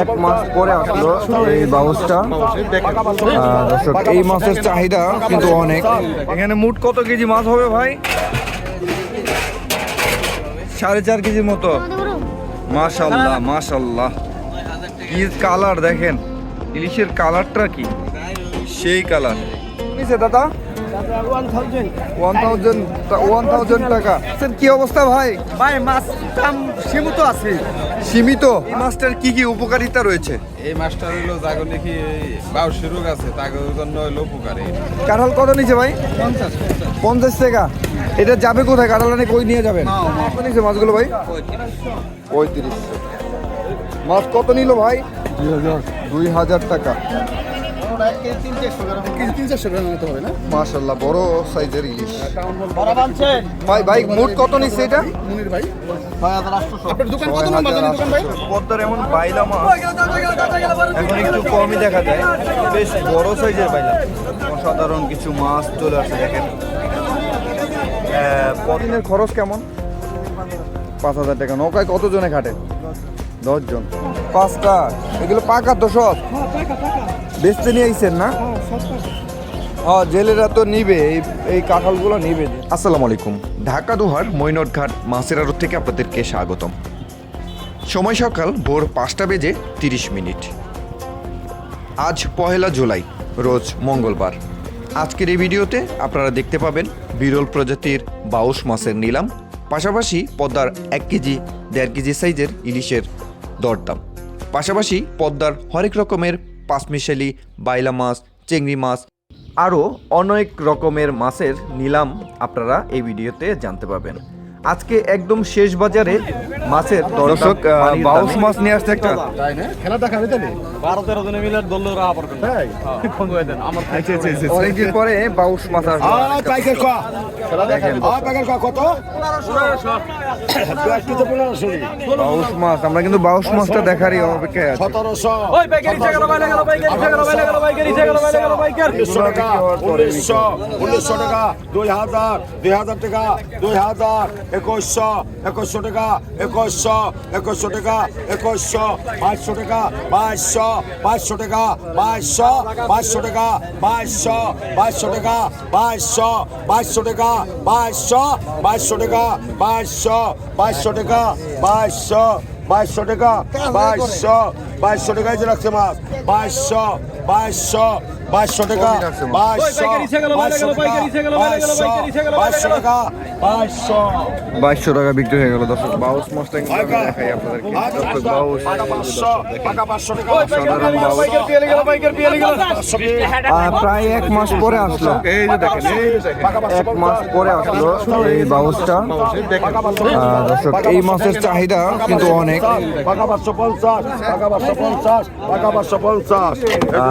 এক মাস পরে আসলো এই বাউসটা দর্শক এই মাছের চাহিদা কিন্তু অনেক। এখানে মোট কত কেজি মাছ হবে ভাই? সাড়ে চার কেজির মতো। মাশাল্লাহ মাশাল্লাহ কি কালার দেখেন? ইলিশের কালারটা কি? সেই কালার। দাদা। ওয়ান থাউজেন্ড ওয়ান থাউজেন্ড টাকা। স্যার, কি অবস্থা ভাই? ভাই মাছ দাম সীমিত আছে। সীমিত? এই মাছটার কি কি উপকারিতা রয়েছে? এই মাছটা হইল যাগো নাকি বাউসি রোগ আছে তাদের জন্য হইল উপকারী। কাঁঠাল কত নিচে ভাই? পঞ্চাশ টাকা। এটা যাবে কোথায়? কাঁঠাল আনে কই নিয়ে যাবেন? কত নিচে মাছগুলো ভাই? পঁয়ত্রিশ। মাছ কত নিল ভাই? দুই হাজার টাকা। মাশাল্লাহ বড় সাইজের ইলিশ। ভাই ভাই মোট কত নিচ্ছে এটা? পদ্মার এমন বাইলা মাছ। এখন একটু কমই দেখা যায়। বেশ বড় সাইজের বাইলা অসাধারণ কিছু মাছ চলে আসে দেখেন। প্রতিদিনের খরচ কেমন? পাঁচ হাজার টাকা। নৌকায় কতজনে খাটে দশজন। পাঁচটা। এগুলো পাকা তো সব? বেচতে নিয়ে আইছেন না? হ্যাঁ জেলেরা তো নিবে এই এই কাঁঠালগুলো নিবে। আসসালামু আলাইকুম। ঢাকা দোহার মৈনটঘাট মাছের আড়ত থেকে আপনাদেরকে স্বাগতম। সময় সকাল ভোর পাঁচটা বেজে তিরিশ মিনিট। আজ পহেলা জুলাই রোজ মঙ্গলবার। আজকের এই ভিডিওতে আপনারা দেখতে পাবেন বিরল প্রজাতির বাউস মাছের নিলাম পাশাপাশি পদ্মার এক কেজি দেড় কেজি সাইজের ইলিশের দরদাম। পাশাপাশি পদ্মার হরেক রকমের পাঁচমিশালি বাইলা মাছ, চিংড়ি মাছ, আরও অনেক রকমের মাছের নিলাম আপনারা এই ভিডিওতে জানতে পাবেন আজকে একদম শেষ বাজারে মাছের দর্শক বাউস মাছ নিয়ে আসছে একটা। খেলা দেখাবে তাহলে বারো তেরো জনে মিলে দল আচ্ছা, আচ্ছা, আচ্ছা, অনেকদিন পরে বাউস মাছ আসবে। আমরা কিন্তু মাছটা দেখারই অপেক্ষায় উনিশশো টাকা দুই হাজার দুই হাজার টাকা দুই হাজার। একুশশো একুশশো টাকা, একুশশো একুশশো টাকা, একুশশো, পাঁচশো টাকা, পাঁচশো পাঁচশো টাকা, পাঁচশো পাঁচশো টাকা, পাঁচশো পাঁচশো টাকা, পাঁচশো পাঁচশো টাকা, পাঁচশো পাঁচশো টাকা, পাঁচশো পাঁচশো টাকা, পাঁচশো বাইশশো টাকা বাইশশো বাইশশো টাকায় যে রাখছে মাছ বাইশশো বাইশশো বাইশশো টাকা বাইশশো বাইশশো টাকা বাইশশো বাইশশো টাকা বাইশশো বাইশশো টাকা বিক্রি হয়ে গেল দর্শক বাউস মাছটা দেখাই আপনাদেরকে বাউস প্রায় এক মাস পরে আসলো এই যে দেখেন এক মাস পরে আসলো এই বাউসটা দর্শক এই মাছের চাহিদা কিন্তু অনেক টাকা পাঁচশো পঞ্চাশ টাকা পাঁচশো পঞ্চাশ টাকা পাঁচশো পঞ্চাশ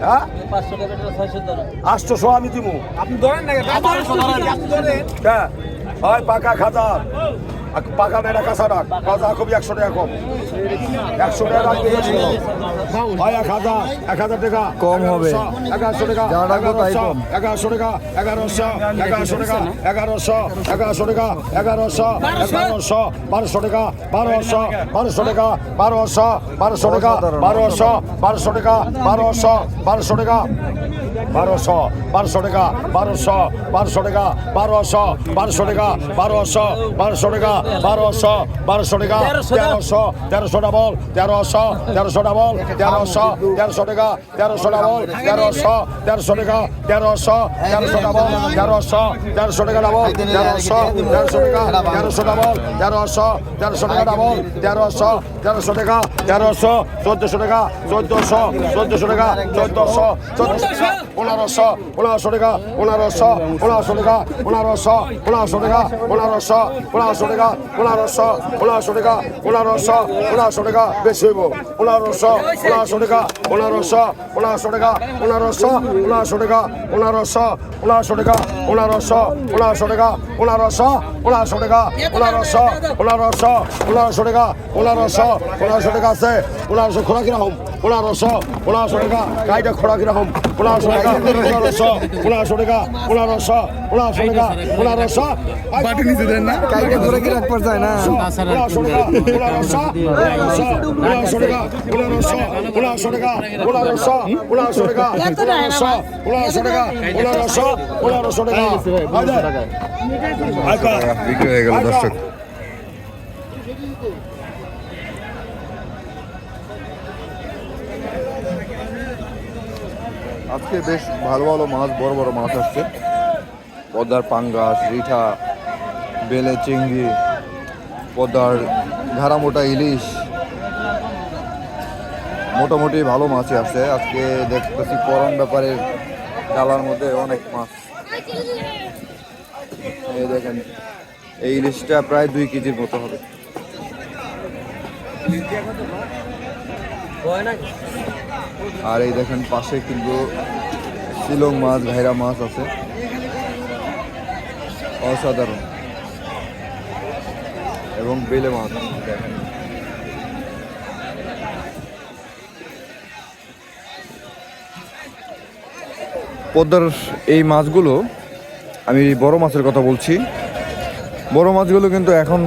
হ্যাঁ? আটশোশো আমি দিব। আপনি ধরেন না হ্যাঁ হয় পাকা খাতা। পাকা মেয়েরা কাঁচা রাখ। কাঁচা খুবই একশো টাকা কম। একশো টাকা রাখবে হয় এক হাজার এক হাজার টাকা। কম হবে। এগারোশো টাকা এগারোশো, টাকা এগারোশো এগারোশো টাকা এগারোশো এগারোশো টাকা এগারোশো এগারোশো বারোশো টাকা বারোশো বারোশো টাকা বারোশো বারোশো টাকা বারোশো বারোশো টাকা বারোশো বারোশো টাকা বারোশো বারোশো টাকা বারোশো বারোশো টাকা বারোশো বারোশো টাকা বারোশো বারোশো টাকা বারোশো বারোশো টাকা তেরোশো তেরোশো ডাবল তেরোশো তেরোশো ডাবল তেরোশো তেরোশো টাকা তেরোশো ডাবল তেরোশো তেরোশো টাকা তেরোশো তেরোশো ডাবল তেরোশো তেরোশো টাকা ডাবল তেরোশো তেরোশো টাকা তেরোশো ডাবল তেরোশো তেরোশো টাকা ডাবল তেরোশো তেরোশো টাকা তেরোশো চোদ্দশো টাকা চোদ্দশো চোদ্দশো টাকা চোদ্দশো চোদ্দশো টাকা পনেরোশো পনেরোশো টাকা পনেরোশো পনেরোশো টাকা পনেরোশো পনেরোশো টাকা পনেরোশো পনেরোশো টাকা পনেরোশো পনেরোশো টাকা, পনেরোশো পনেরোশো টাকা বেশি হইব। পনেরোশো পনেরোশো টাকা, পনেরোশো পনেরোশো টাকা, পনেরোশো পনেরোশো টাকা, পনেরোশো পনেরোশো টাকা, পনেরোশো পনেরোশো টাকা, পনেরোশো পনেরোশো টাকা, পনেরোশো পনেরোশো পনেরোশো টাকা, পনেরোশো পনেরোশো টাকা আছে, পনেরোশো খোলা কীরকম পনেরোশো পনেরোশো টাকা গাড়িটা খোলা কীরকম পনেরোশো টাকা পনেরোশো পনেরোশো টাকা পনেরোশো পনেরোশো টাকা পনেরোশো বাটি নিচে দেন না গাড়িটা ঘুরে কি রাখবার যায় না পনেরোশো টাকা পনেরোশো পনেরোশো পনেরোশো টাকা পনেরোশো পনেরোশো টাকা পনেরোশো পনেরোশো টাকা পনেরোশো পনেরোশো টাকা পনেরোশো পনেরোশো টাকা বিক্রি হয়ে গেল দর্শক আজকে বেশ ভালো ভালো মাছ, বড় বড় মাছ আসছে। পদ্মার পাঙ্গাস, রিঠা, বেলে চিংড়ি, পদ্মার মোটা ইলিশ। মোটামুটি ভালো মাছই আছে আজকে দেখতেছি পরম ব্যাপারের ডালার মধ্যে অনেক মাছ। এই দেখেন, এই ইলিশটা প্রায় দুই কেজির মতো হবে। আর এই দেখেন পাশে কিন্তু শিলং মাছ ঘাইরা মাছ আছে। অসাধারণ। এবং বেলে মাছ দেখেন। পদ্মার এই মাছগুলো, আমি বড় মাছের কথা বলছি। বড় মাছগুলো কিন্তু এখন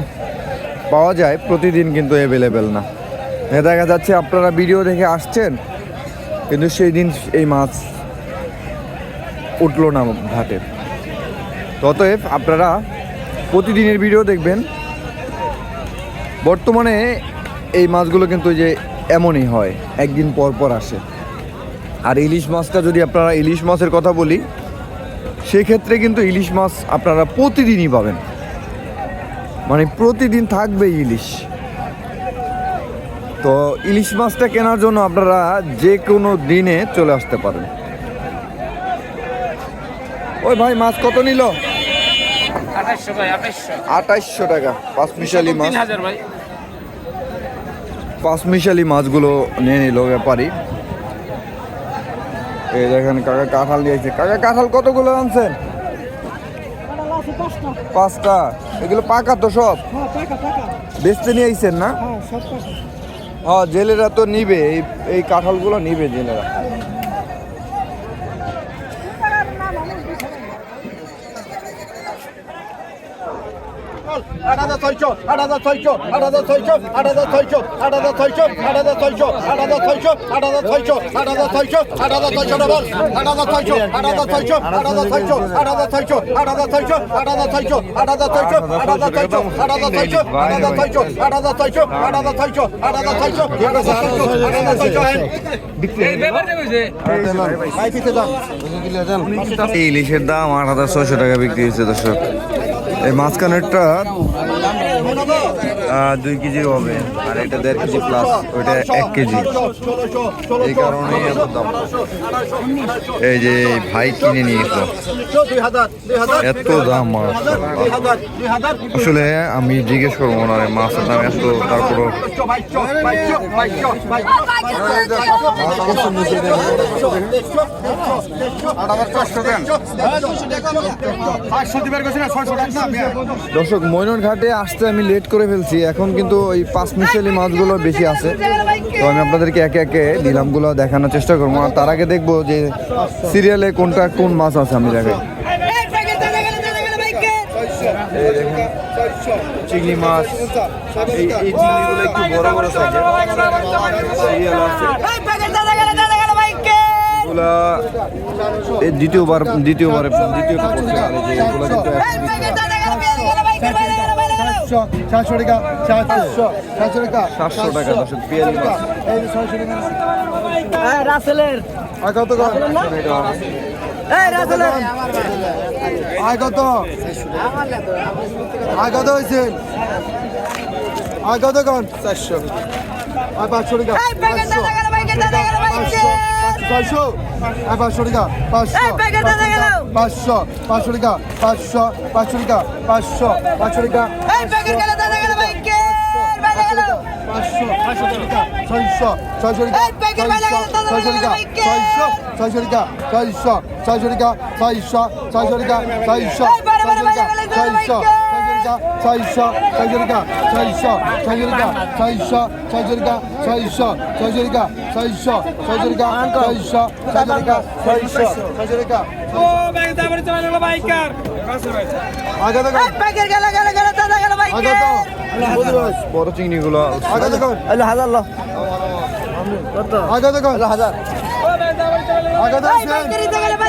পাওয়া যায়, প্রতিদিন কিন্তু অ্যাভেলেবেল না। দেখা যাচ্ছে আপনারা ভিডিও দেখে আসছেন, কিন্তু সেই দিন এই মাছ উঠল না ঘাটে। ততএব আপনারা প্রতিদিনের ভিডিও দেখবেন। বর্তমানে এই মাছগুলো কিন্তু যে এমনই হয়, একদিন পর পর আসে। আর ইলিশ মাছটা যদি আপনারা ইলিশ মাছের কথা বলি, সেক্ষেত্রে কিন্তু ইলিশ মাছ আপনারা প্রতিদিনই পাবেন। মানে প্রতিদিন থাকবে ইলিশ। তো ইলিশ মাছটা কেনার জন্য আপনারা যে কোনো দিনে চলে আসতে পারেন। ওই ভাই মাছ কত নিল? আঠাইশশো টাকা পাঁচ মিশালি মাছ। পাঁচ মিশালি মাছগুলো নিয়ে নিল ব্যাপারী। এই দেখেন কাকা কাঁঠাল দিয়েছে কাকা কাঁঠাল কতগুলো আনছেন? পাঁচটা। এগুলো পাকা তো সব? বেচতে নিয়ে আইছেন না? হ্যাঁ জেলেরা তো নিবে এই এই কাঁঠালগুলো নিবে জেলেরা। আট হাজার ছয়শো আট হাজার ছয়শো আট হাজার ছয়শো আট হাজার ছয়শো আট হাজার ছয়শো আট হাজার ছয়শো আট হাজার ছয়শো আট হাজার ছয়শো আট হাজার ছয়শো আট হাজার ছয়শো ডবল আট হাজার ছয়শো আট হাজার ছয়শো আট হাজার ছয়শো আট হাজার ছয়শো আট হাজার ছয়শো আট হাজার ছয়শো আট হাজার ছয়শো আট হাজার ছয়শো আট হাজার ছয়শো আট হাজার ছয়শো আট হাজার ছয়শো আট হাজার ছয়শো আট হাজার ছয়শো আট হাজার ছয়শো আট হাজার ছয়শো এই ব্যাপারটা ইলিশের দাম আট হাজার ছয়শো টাকা বিক্রি হয়েছে দর্শক এই মাঝখানেরটা দুই কেজি হবে আর এটা দেড় কেজি প্লাস ওইটা এক কেজি। এই কারণে এত দাম। এই যে ভাই কিনে নিয়েছে এত দাম মাছ আসলে আমি জিজ্ঞেস করব না মাছের দাম এত তারপর পাঁচশো দিবার গেছে না টাকা। দর্শক ময়নর ঘাটে আসতে আমি লেট করে ফেলছি এখন কিন্তু ওই পাঁচ মিশালি মাছগুলো বেশি আছে তো আমি আপনাদেরকে একে একে নিলামগুলো দেখানোর চেষ্টা করব আর তার আগে দেখব যে সিরিয়ালে কোনটা কোন মাছ আছে আমি দেখেন চিংড়ি মাছ এই বড় এগুলা এই দ্বিতীয়বার দ্বিতীয়বার দ্বিতীয় আর এগুলো কিন্তু সাতশো টাকা সাতশো সাতশো। টাকা। সাতশো টাকা দর্শক পিয়ালি মাছ এই যে ছয়শো টাকা। রাসেলের। আয় কত কর? আয় কত? আয় কত হয়েছে? আয় কত কর চারশো। আয় পাঁচশো টাকা। পাঁচশো। ছয়শো। পাঁচশো টাকা পাঁচশো পাঁচশো পাঁচশো টাকা পাঁচশো পাঁচশো টাকা পাঁচশো পাঁচশো টাকা ছয়শো ছয়শো টাকা ছয়শো টাকা ছয়শো ছয়শো টাকা ছয়শো ছয়শো টাকা ছয়শো ছয়শো টাকা ছয়শো ছয়শো টাকা ছয়শো ছয়শো টাকা ছয়শো ছয়শো ছয়জরিকা ছয়শো ছয়জরিকা ছয়শো ছয়জরিকা ছয়শো ছয়জরিকা ছয়শো ছয়জরিকা ছয়শো ছয়জরিকা ছয়শো ছয়জরিকা আগে দেখো আগে তো বড় চিংড়িগুলো আগে দেখো হাজার লো আগে দেখো হাজার আগে দেখো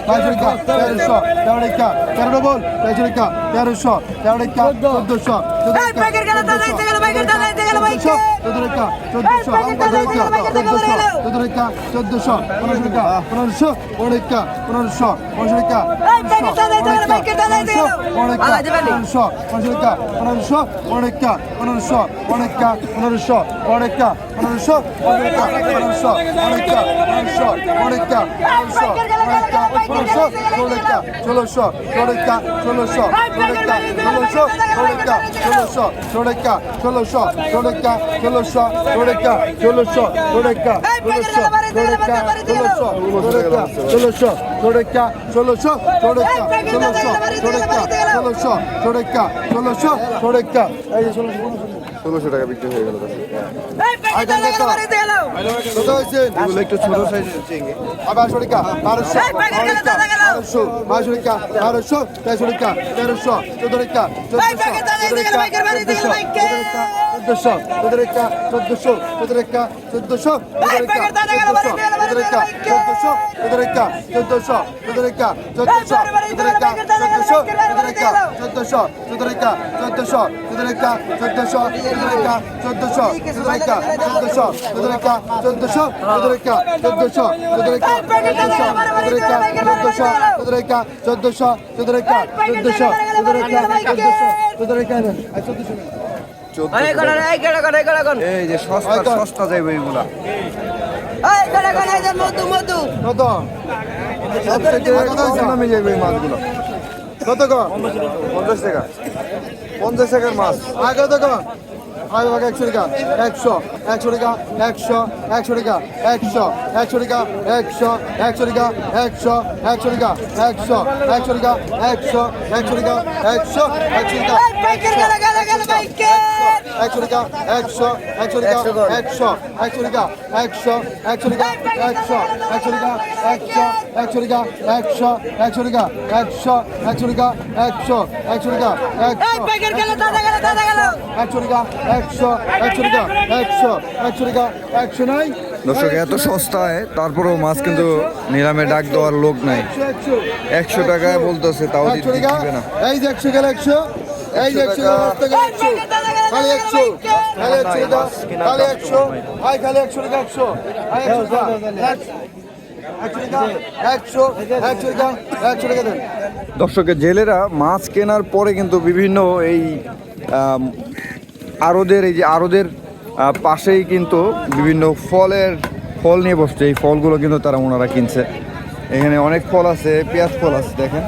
বাইশরিকা তেরোশো তেরোরিকা তেরো ডবল বাইশরিকা তেরোশো তেরোরিকা চোদ্দশো চোদ্দশো চোদ্দরিকা চোদ্দশো চোদ্দরিকা চোদ্দশো চোদ্দরিকা চোদ্দশো পনেরোশো পনেরোশো পনেরোকা পনেরোশো পনেরোশোরিকা পনেরোশো পনেরোশো পনেরোশোরিকা পনেরোশো পনেরোকা পনেরোশো পনেরোকা পনেরোশো পনেরোকা পনেরোশো পনেরোকা পনেরোশো পনেরোকা পনেরোশো পনেরোকা পনেরোশো পনেরোকা পনেরোশো পনেরোটা ষোলোশো পনেরোটা ষোলোশো পনেরোটা ষোলোশো পনেরোটা ষোলোশো পনেরোটা ষোলোশো পনেরোটা ষোলোশো পনেরোটা ষোলোশো পনেরোটা ষোলোশো পনেরোটা ষোলোশো পনেরোটা ষোলোশো পনেরোটা ষোলোশো পনেরোটা ষোলোশো পনেরোটা ষোলোশো পনেরোটা ষোলোশো পনেরোটা এই ষোলোশো ষোলোশো টাকা বিক্রি হয়ে গেল এগুলো একটু ছোট সাইজের চিংড়ি। আবার বারোশো বারোশো বারোশো তেরোশো তেরোশো চোদ্দ রেখা চোদ্দ রেখা চোদ্দ রেখা চোদ্দশো চোদ্দ টাকা চোদ্দশো চোদ্দ টাকা চোদ্দশো এই প্যাকেট দাদা গেল বাড়িতে গেল চোদ্দ টাকা চোদ্দশো চোদ্দ টাকা চোদ্দশো চোদ্দ টাকা চোদ্দশো চোদ্দ টাকা চোদ্দশো চোদ্দ টাকা চোদ্দশো চোদ্দ টাকা চোদ্দশো চোদ্দ টাকা চোদ্দশো চোদ্দ টাকা চোদ্দশো চোদ্দ টাকা চোদ্দশো চোদ্দ টাকা চোদ্দশো চোদ্দ টাকা চোদ্দশো চোদ্দ টাকা চোদ্দশো চোদ্দ টাকা চোদ্দশো চোদ্দ টাকা চোদ্দশো চোদ্দ টাকা চোদ্দশো চোদ্দ টাকা চোদ্দশো চোদ্দ টাকা চোদ্দশো এই যে সস্তা সস্তা যাইবে এইগুলা। এই গড়া গড়া এই যে মধু মধু। কত দামে যাইবে এই মাছগুলো। কত কম পঞ্চাশ টাকা। পঞ্চাশ টাকার মাছ। আগে কত কম আগে ভাগ একশো টাকা একশো। একশো টাকা একশো একশো টাকা একশো একশো টাকা একশো। একশো টাকা একশো একশো টাকা একশো একশো টাকা একশো একশো টাকা একশো একশো টাকা একশো একশো টাকা একশো একশো টাকা একশো একশো টাকা একশো একশো টাকা একশো একশো টাকা একশো একশো টাকা একশো একশো টাকা একশো একশো টাকা একশো প্যাকেট গেল দাদা গেল দাদা গেল একশো টাকা একশো একশো টাকা একশো একশো টাকা একশো নাই দর্শক এত সস্তায় তারপরেও মাছ কিন্তু নিলামে ডাক দেওয়ার লোক নাই। একশো টাকায় বলতেছে তাও দিবে না। এই যে একশো গেলে একশো। এই যে একশো গেলে একশো খালি একশো খালি একশো খালি একশো। আই খালি একশো টাকা একশো। আই একশো টাকা। টাকা টাকা টাকা দর্শকের জেলেরা মাছ কেনার পরে কিন্তু বিভিন্ন এই আম, আড়দের এই যে আড়দের আহ, পাশেই কিন্তু বিভিন্ন ফলের ফল নিয়ে বসছে। এই ফলগুলো কিন্তু তারা ওনারা কিনছে। এখানে অনেক ফল আছে পেঁয়াজ ফল আছে দেখেন।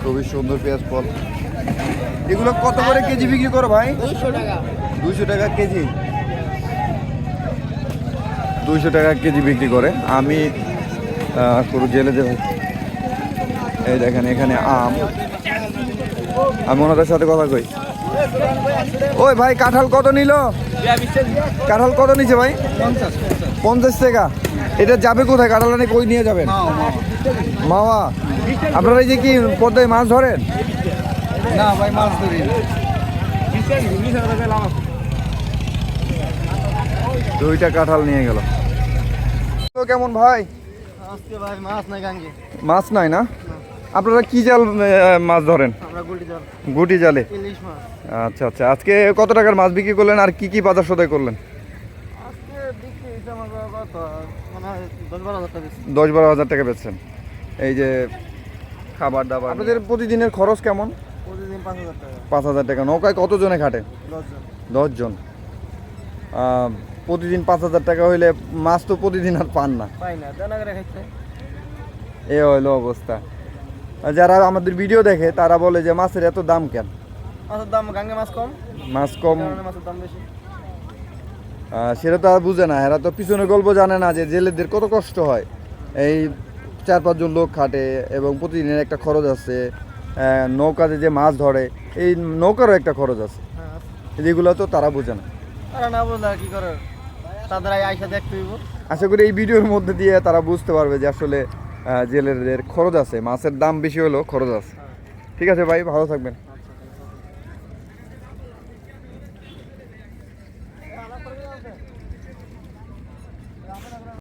খুবই সুন্দর পেঁয়াজ ফল। এগুলো কত করে কেজি বিক্রি করো ভাই? দুশো টাকা। কেজি? দুইশো টাকা কেজি বিক্রি করে। আমি পুরো জেলে যে এই দেখেন এখানে আম। আমি ওনাদের সাথে কথা কই। ওই ভাই কাঁঠাল কত নিল? কাঁঠাল কত নিছে ভাই? পঞ্চাশ টাকা। এটা যাবে কোথায়? কাঁঠাল আনে কই নিয়ে যাবেন। মামা আপনারা এই যে কি পদ্মায় মাছ ধরেন? না ভাই মাছ ধরি দুইটা কাঁঠাল নিয়ে গেল। তো কেমন ভাই? মাছ নাই না? আপনারা কি জাল মাছ ধরেন? গুটি জালে। ইলিশ মাছ। আচ্ছা আচ্ছা। আজকে কত টাকার মাছ বিক্রি করলেন আর কি কি বাজার সদাই করলেন? আজকে বিক্রি হয়েছে আমার কত মানে দশ বারো হাজার টাকা বেচছেন। এই যে খাবার দাবার আপনাদের প্রতিদিনের খরচ কেমন? প্রতিদিন পাঁচ হাজার টাকা। পাঁচ হাজার টাকা। নৌকায় কতজনে খাটে? দশজন। দশজন প্রতিদিন পাঁচ হাজার টাকা হইলে মাছ তো প্রতিদিন আর পান না। পাই না দেনা করে খাইতে। এ হলো অবস্থা। যারা আমাদের ভিডিও দেখে তারা বলে যে মাছের এত দাম কেন? মাছের দাম গাঙ্গে মাছ কম? মাছ কম। মাছের দাম বেশি। সেটা তো আর বুঝে না। এরা তো পিছনে গল্প জানে না যে জেলেদের কত কষ্ট হয়। এই চার পাঁচজন লোক খাটে এবং প্রতিদিনের একটা খরচ আছে। নৌকাতে যে মাছ ধরে এই নৌকারও একটা খরচ আছে। হ্যাঁ যেগুলো তো তারা বোঝে না। তারা না আর কি করে? তাদের আইসা দেখতে আশা করি এই ভিডিওর মধ্যে দিয়ে তারা বুঝতে পারবে যে আসলে জেলেদের খরচ আছে। মাছের দাম বেশি হলেও খরচ আছে। ঠিক আছে ভাই ভালো থাকবেন।